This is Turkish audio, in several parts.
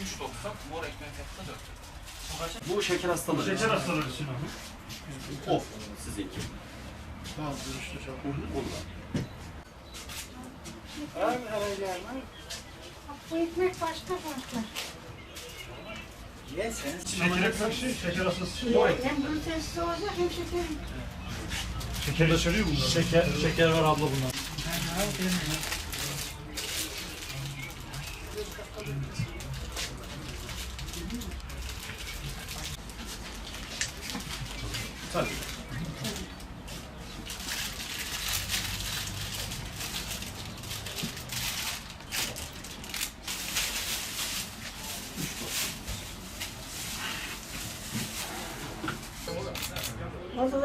3.90, mor ekmek 4 Bu şeker hastalığı. Şeker hastaları için abi. O sizinki. Tamam, görüştü Bunlar. Bu ekmek başka farklı. Şeker ekmek şey, şeker hastası için. Hem glutensiz olacak hem şekerim. Şeker içeriyor bunlar. Şeker, şeker var abla bunlar. Tabii.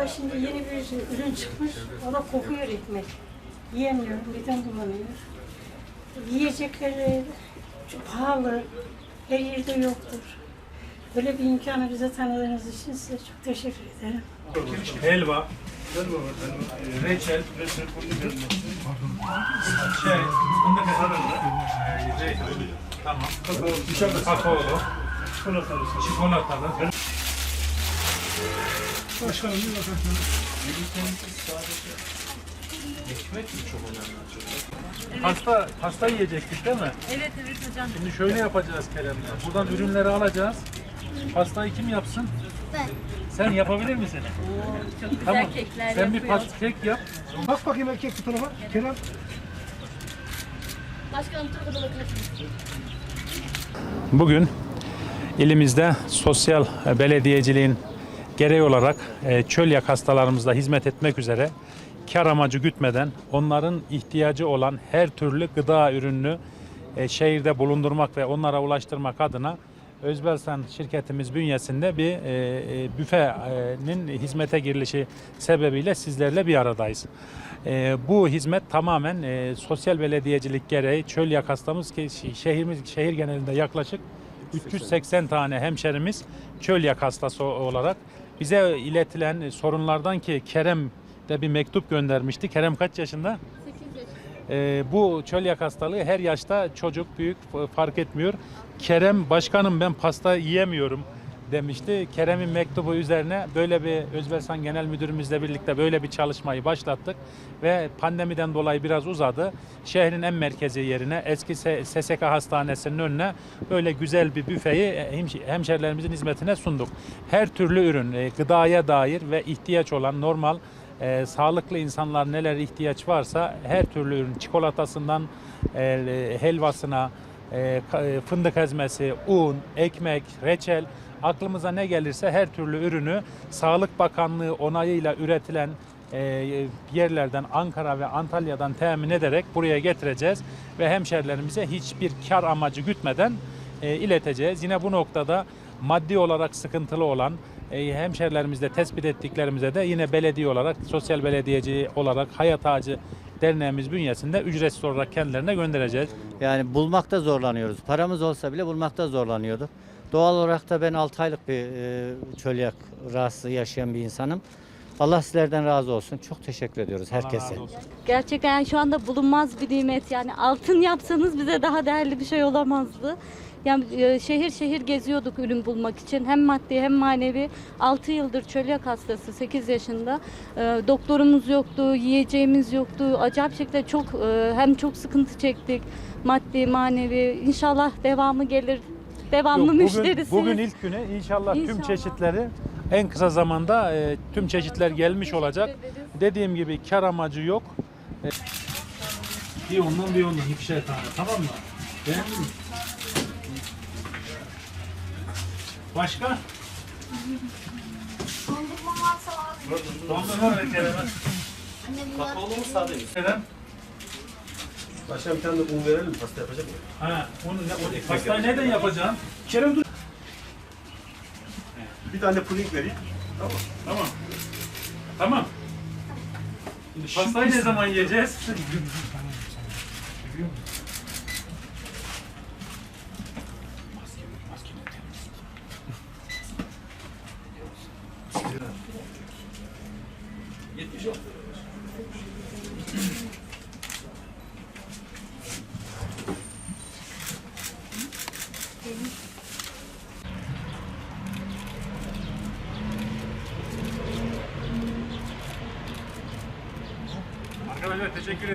Da şimdi yeni bir ürün çıkmış. O da kokuyor ekmek. Yiyemiyorum, midem bulanıyor. Yiyecekleri çok pahalı. Her yerde yoktur. Böyle bir imkanı bize tanıdığınız için size çok teşekkür ederim. Helva, reçel, şey, fındık ezanı, tamam. Kakao, dışarıda. Kakaolu, Çikolatalı. çikolatalı. Başkanım bir bakın. Ekmek mi çok önemli acaba? Pasta, pasta yiyecektik değil mi? Evet evet hocam. Şimdi şöyle yapacağız Kerem'le. Buradan ürünleri alacağız. Pastayı kim yapsın? Ben. Sen yapabilir misin? Çok güzel Tamam. kekler Sen bir yapıyor. pasta kek yap. Bak bakayım erkek bu tarafa. Kerem. Başkanım Turgut'a bakın. Bugün ilimizde sosyal belediyeciliğin gereği olarak e, çölyak hastalarımızda hizmet etmek üzere kar amacı gütmeden onların ihtiyacı olan her türlü gıda ürününü e, şehirde bulundurmak ve onlara ulaştırmak adına Özbelsan şirketimiz bünyesinde bir e, e, büfenin hizmete girilişi sebebiyle sizlerle bir aradayız. E, bu hizmet tamamen e, sosyal belediyecilik gereği Çölyak hastamız ki şehrimiz şehir genelinde yaklaşık 380 tane hemşerimiz çölyak hastası o- olarak bize iletilen sorunlardan ki Kerem de bir mektup göndermişti. Kerem kaç yaşında? 8 yaş. Ee, bu çölyak hastalığı her yaşta çocuk büyük fark etmiyor. Kerem başkanım ben pasta yiyemiyorum demişti. Kerem'in mektubu üzerine böyle bir Özbelsan Genel Müdürümüzle birlikte böyle bir çalışmayı başlattık ve pandemiden dolayı biraz uzadı. Şehrin en merkezi yerine eski SSK Hastanesi'nin önüne böyle güzel bir büfeyi hemş- hemşerilerimizin hizmetine sunduk. Her türlü ürün e, gıdaya dair ve ihtiyaç olan normal e, sağlıklı insanlar neler ihtiyaç varsa her türlü ürün çikolatasından e, helvasına e, e, fındık ezmesi, un, ekmek, reçel aklımıza ne gelirse her türlü ürünü Sağlık Bakanlığı onayıyla üretilen e, yerlerden Ankara ve Antalya'dan temin ederek buraya getireceğiz ve hemşerilerimize hiçbir kar amacı gütmeden e, ileteceğiz. Yine bu noktada maddi olarak sıkıntılı olan hemşerilerimizde tespit ettiklerimize de yine belediye olarak, sosyal belediyeci olarak Hayat Ağacı Derneğimiz bünyesinde ücretsiz olarak kendilerine göndereceğiz. Yani bulmakta zorlanıyoruz. Paramız olsa bile bulmakta zorlanıyorduk. Doğal olarak da ben 6 aylık bir e, çölyak rahatsızlığı yaşayan bir insanım. Allah sizlerden razı olsun. Çok teşekkür ediyoruz herkese. Gerçekten yani şu anda bulunmaz bir nimet. Yani altın yapsanız bize daha değerli bir şey olamazdı. Yani e, şehir şehir geziyorduk ürün bulmak için. Hem maddi hem manevi. 6 yıldır çölyak hastası 8 yaşında. E, doktorumuz yoktu, yiyeceğimiz yoktu. Acayip şekilde çok e, hem çok sıkıntı çektik. Maddi, manevi. İnşallah devamı gelir. Devamlı Yok, bugün, müşterisiniz. bugün ilk günü inşallah, tüm İnşallah. çeşitleri en kısa zamanda e, tüm çeşitler gelmiş olacak. ederiz. Dediğim gibi kar amacı yok. E, bir ondan bir ondan ikişer tane tamam mı? Beğendin mi? Başka? Dondurma varsa var. Dondurma ver Kerem'e. Kakaolu mu sade mi? Kerem. Başka bir tane de un verelim pasta yapacak mı? Ha, onu ne, o, pastayı neden yapacaksın? Kerem dur. Bir tane puding vereyim. Tamam. Tamam. Şimdi pastayı ne zaman yiyeceğiz? Arkadaşlar teşekkür ederim.